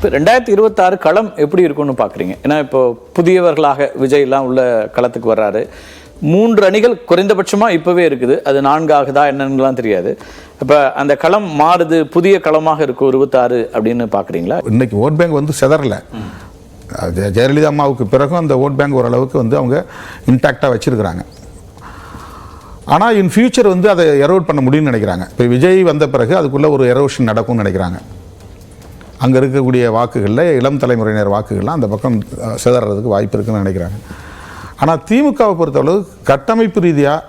இப்போ ரெண்டாயிரத்தி இருபத்தாறு களம் எப்படி இருக்கும்னு பார்க்குறீங்க ஏன்னா இப்போ புதியவர்களாக விஜய்லாம் உள்ள களத்துக்கு வர்றாரு. மூன்று அணிகள் குறைந்தபட்சமாக இப்போவே இருக்குது. அது நான்காகுதா என்னன்னுலாம் தெரியாது. இப்போ அந்த களம் மாறுது புதிய களமாக இருக்கும் இருபத்தாறு அப்படின்னு பார்க்குறீங்களா இன்னைக்கு ஓட் பேங்க் வந்து சிதறல. ஜெயலலிதா அம்மாவுக்கு பிறகும் அந்த ஓட் பேங்க் ஓரளவுக்கு வந்து அவங்க இன்டாக்டாக வச்சுருக்கிறாங்க. ஆனால் இன் ஃபியூச்சர் வந்து அதை எரோட் பண்ண முடியும்னு நினைக்கிறாங்க. இப்போ விஜய் வந்த பிறகு அதுக்குள்ளே ஒரு எரோஷன் நடக்கும்னு நினைக்கிறாங்க. அங்கே இருக்கக்கூடிய வாக்குகளில் இளம் தலைமுறையினர் வாக்குகள்லாம் அந்த பக்கம் சிதறதுக்கு வாய்ப்பு இருக்குன்னு நினைக்கிறாங்க. ஆனால் திமுகவை பொறுத்தளவு கட்டமைப்பு ரீதியாக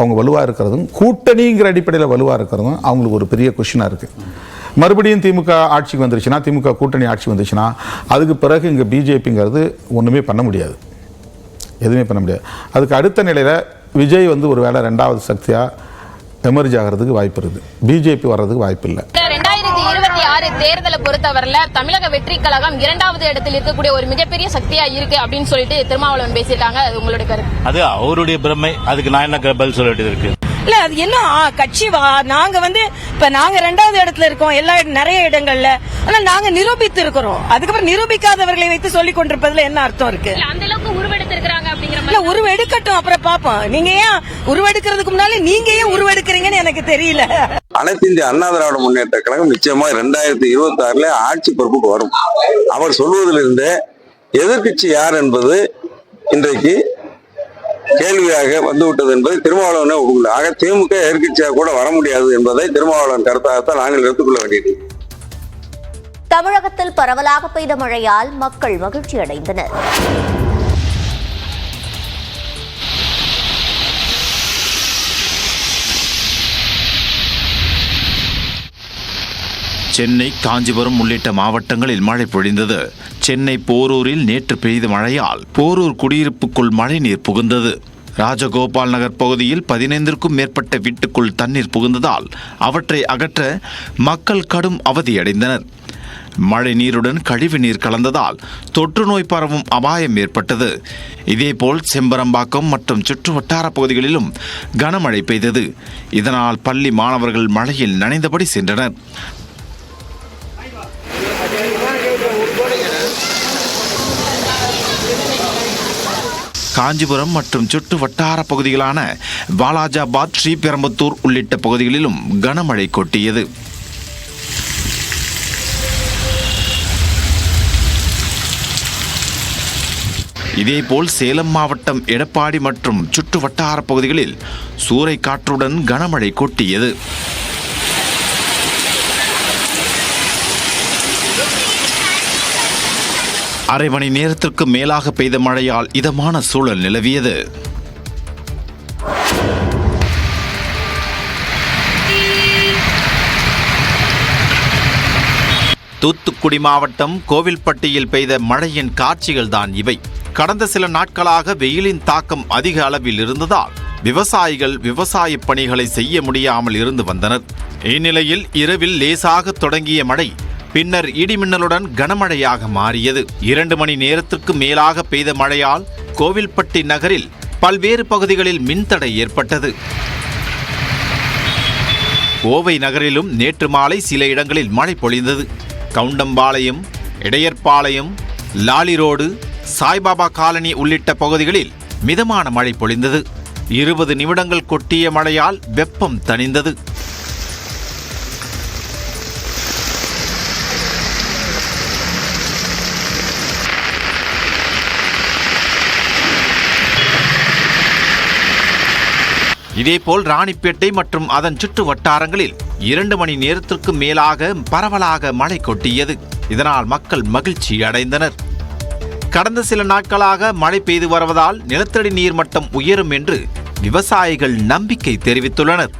அவங்க வலுவாக இருக்கிறதும் கூட்டணிங்கிற அடிப்படையில் வலுவாக இருக்கிறதும் அவங்களுக்கு ஒரு பெரிய கொஷினாக இருக்குது மறுபடியும் திமுக ஆட்சிக்கு வந்துருச்சுன்னா திமுக கூட்டணி ஆட்சி வந்துச்சுன்னா அதுக்கு பிறகு இங்கே பிஜேபிங்கிறது ஒன்றுமே பண்ண முடியாது. எதுவுமே பண்ண முடியாது. அதுக்கு அடுத்த நிலையில் விஜய் வந்து ஒரு வேளை ரெண்டாவது சக்தியாக எமர்ஜ் ஆகிறதுக்கு வாய்ப்பு இருக்குது பிஜேபி வர்றதுக்கு வாய்ப்பு இல்லை. ஆறு தேர்தலை பொறுத்தவரையில தமிழக வெற்றி கழகம் இரண்டாவது இடத்தில் இருக்கக்கூடிய ஒரு மிகப்பெரிய சக்தியா இருக்கு அப்படின்னு சொல்லிட்டு திருமாவளவன் பேசியிருக்காங்க. அது உங்களுடைய கருத்து. அது அவருடைய பிரமை. அதுக்கு நான் என்ன பதில் சொல்ல வேண்டியது இருக்கு? இல்ல அது என்ன கட்சி வா- நாங்க வந்து இப்ப நாங்க ரெண்டாவது இடத்துல இருக்கோம் எல்லா இட- நிறைய இடங்கள்ல. ஆனா நாங்க நிரூபித்து இருக்கிறோம். அதுக்கப்புறம் நிரூபிக்காதவர்களை வைத்து சொல்லிக் கொண்டிருப்பதுல என்ன அர்த்தம் இருக்கு? இல்ல, அந்த அளவுக்கு அப்படிங்கிற உருவெடுக்கட்டும் அப்புறம் பாப்போம். நீங்க ஏன் உருவெடுக்கிறதுக்கு முன்னாலே நீங்க ஏன் உருவெடுக்கிறீங்கன்னு எனக்கு தெரியல. அனைத்து இந்திய அண்ணா திராவிட முன்னேற்ற கழகம் நிச்சயமா ரெண்டாயிரத்தி இருபத்தி ஆறுல ஆட்சி பொறுப்புக்கு வரும். அவர் சொல்வதிலிருந்து எதிர்க்கட்சி யார் என்பது இன்றைக்கு கேள்வியாக வந்துவிட்டது என்பதை திருமாவளவனே ஒப்புக்கொள்ள ஆக திமுக எதிர்க்கட்சியாக கூட வர முடியாது என்பதை திருமாவளவன் கருத்தாகத்தான் நாங்கள் எடுத்துக்கொள்ள வேண்டியது. தமிழகத்தில் பரவலாக பெய்த மழையால் மக்கள் மகிழ்ச்சி அடைந்தனர் சென்னை காஞ்சிபுரம் உள்ளிட்ட மாவட்டங்களில் மழை பொழிந்தது. சென்னை போரூரில் நேற்று பெய்த மழையால் போரூர் குடியிருப்புக்குள் மழைநீர் புகுந்தது. ராஜகோபால் நகர் பகுதியில் பதினைந்திற்கும் மேற்பட்ட வீட்டுக்குள் தண்ணீர் புகுந்ததால் அவற்றை அகற்ற மக்கள் கடும் அவதியடைந்தனர். மழை நீருடன் கழிவு நீர் கலந்ததால் தொற்று நோய் பரவும் அபாயம் ஏற்பட்டது. இதேபோல் செம்பரம்பாக்கம் மற்றும் சுற்றுவட்டார பகுதிகளிலும் கனமழை பெய்தது. இதனால் பள்ளி மாணவர்கள் மழையில் நனைந்தபடி சென்றனர். காஞ்சிபுரம் மற்றும் சுற்று வட்டார பகுதிகளான வாலாஜாபாத் ஸ்ரீபெரும்புத்தூர் உள்ளிட்ட பகுதிகளிலும் கனமழை கொட்டியது. இதேபோல் சேலம் மாவட்டம் எடப்பாடி மற்றும் சுற்று வட்டார பகுதிகளில் சூறை காற்றுடன் கனமழை கொட்டியது. அரை மணி நேரத்திற்கு மேலாக பெய்த மழையால் இதமான சூழல் நிலவியது. தூத்துக்குடி மாவட்டம் கோவில்பட்டியில் பெய்த மழையின் காட்சிகள் தான் இவை. கடந்த சில நாட்களாக வெயிலின் தாக்கம் அதிக அளவில் இருந்ததால் விவசாயிகள் விவசாய பணிகளை செய்ய முடியாமல் இருந்து வந்தனர். இந்நிலையில் இரவில் லேசாக தொடங்கிய மழை பின்னர் இடிமின்னலுடன் கனமழையாக மாறியது. இரண்டு மணி நேரத்திற்கு மேலாக பெய்த மழையால் கோவில்பட்டி நகரில் பல்வேறு பகுதிகளில் மின்தடை ஏற்பட்டது. கோவை நகரிலும் நேற்று மாலை சில இடங்களில் மழை பொழிந்தது. கவுண்டம்பாளையம் இடையர்பாளையம் லாலி ரோடு சாய்பாபா காலனி உள்ளிட்ட பகுதிகளில் மிதமான மழை பொழிந்தது. இருபது நிமிடங்கள் கொட்டிய மழையால் வெப்பம் தணிந்தது. இதேபோல் ராணிப்பேட்டை மற்றும் அதன் சுற்று வட்டாரங்களில் இரண்டு மணி நேரத்திற்கு மேலாக பரவலாக மழை கொட்டியது. இதனால் மக்கள் மகிழ்ச்சி அடைந்தனர். கடந்த சில நாட்களாக மழை பெய்து வருவதால் நிலத்தடி நீர் மட்டம் உயரும் என்று விவசாயிகள் நம்பிக்கை தெரிவித்துள்ளனர்.